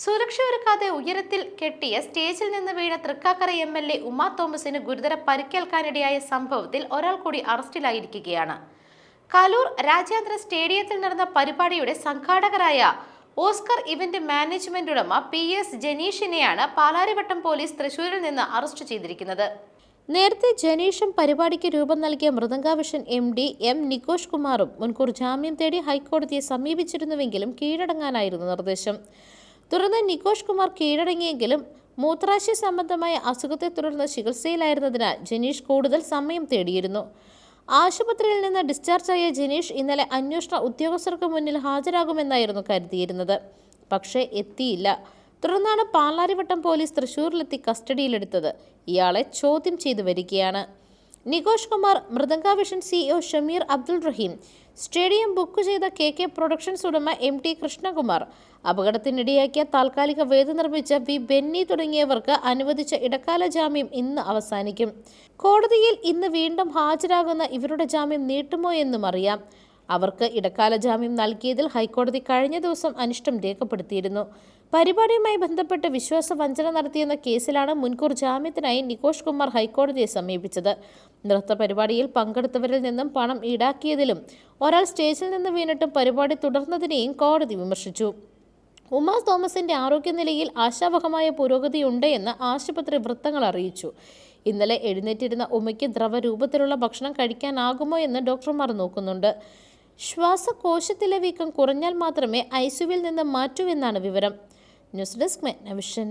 സുരക്ഷ ഒരുക്കാതെ ഉയരത്തിൽ കെട്ടിയ സ്റ്റേജിൽ നിന്ന് വീണ Thrikkakara M L A Uma തോമസിന് ഗുരുതര പരിക്കേൽക്കാനിടയായ സംഭവത്തിൽ ഒരാൾ കൂടി അറസ്റ്റിലായിരിക്കുകയാണ്. കലൂർ രാജ്യാന്തര സ്റ്റേഡിയത്തിൽ നടന്ന പരിപാടിയുടെ സംഘാടകരായ ഓസ്കർ ഇവന്റ് മാനേജ്മെന്റ് ഉടമ പി എസ് ജനീഷിനെയാണ് പാലാരിവട്ടം പോലീസ് തൃശൂരിൽ നിന്ന് അറസ്റ്റ് ചെയ്തിരിക്കുന്നത്. നേരത്തെ ജനീഷും പരിപാടിക്ക് രൂപം നൽകിയ Mridangavision M D M Nikosh കുമാറും മുൻകൂർ ജാമ്യം തേടി ഹൈക്കോടതിയെ സമീപിച്ചിരുന്നുവെങ്കിലും കീഴടങ്ങാനായിരുന്നു നിർദ്ദേശം. തുടർന്ന് നികോഷ് കുമാർ കീഴടങ്ങിയെങ്കിലും മൂത്രാശയ സംബന്ധമായ അസുഖത്തെ തുടർന്ന് ചികിത്സയിലായിരുന്നതിനാൽ ജനീഷ് കൂടുതൽ സമയം തേടിയിരുന്നു. ആശുപത്രിയിൽ നിന്ന് ഡിസ്ചാർജായ ജനീഷ് ഇന്നലെ അന്വേഷണ ഉദ്യോഗസ്ഥർക്ക് മുന്നിൽ ഹാജരാകുമെന്നായിരുന്നു കരുതിയിരുന്നത്. പക്ഷേ എത്തിയില്ല. തുടർന്നാണ് പാലാരിവട്ടം പോലീസ് തൃശൂരിലെത്തി കസ്റ്റഡിയിലെടുത്തത്. ഇയാളെ ചോദ്യം ചെയ്തു വരികയാണ്. Nikosh Kumar Mridangavision CEO Shameer Abdul Rahim stadium book ചെയ്ത കെ കെ പ്രൊഡക്ഷൻസ് ഉടമ എം ടി കൃഷ്ണകുമാർ അപകടത്തിനിടയാക്കിയ താൽക്കാലിക വേദി നിർമ്മിച്ച വി ബെന്നി തുടങ്ങിയവർക്ക് അനുവദിച്ച ഇടക്കാല ജാമ്യം ഇന്ന് അവസാനിക്കും. കോടതിയിൽ ഇന്ന് വീണ്ടും ഹാജരാകുന്ന ഇവരുടെ ജാമ്യം നീട്ടുമോ എന്നും അറിയാം. അവർക്ക് ഇടക്കാല ജാമ്യം നൽകിയതിൽ ഹൈക്കോടതി കഴിഞ്ഞ ദിവസം അനിഷ്ടം രേഖപ്പെടുത്തിയിരുന്നു. പരിപാടിയുമായി ബന്ധപ്പെട്ട് വിശ്വാസ വഞ്ചന നടത്തിയെന്ന കേസിലാണ് മുൻകൂർ ജാമ്യത്തിനായി നികോഷ് കുമാർ ഹൈക്കോടതിയെ സമീപിച്ചത്. നൃത്ത പരിപാടിയിൽ പങ്കെടുത്തവരിൽ നിന്നും പണം ഈടാക്കിയതിലും ഒരാൾ സ്റ്റേജിൽ നിന്ന് വീണിട്ടും പരിപാടി തുടർന്നതിനെയും കോടതി വിമർശിച്ചു. ഉമാ തോമസിന്റെ ആരോഗ്യനിലയിൽ ആശാവഹമായ പുരോഗതിയുണ്ട് എന്ന് ആശുപത്രി വൃത്തങ്ങൾ അറിയിച്ചു. ഇന്നലെ എഴുന്നേറ്റിരുന്ന ഉമയ്ക്ക് ദ്രവരൂപത്തിലുള്ള ഭക്ഷണം കഴിക്കാനാകുമോ എന്ന് ഡോക്ടർമാർ നോക്കുന്നുണ്ട്. ശ്വാസകോശത്തിലെ വീക്കം കുറഞ്ഞാൽ മാത്രമേ ഐസുവിൽ നിന്ന് മാറ്റൂ എന്നാണ് വിവരം. News desk മെഗ്നവിഷൻ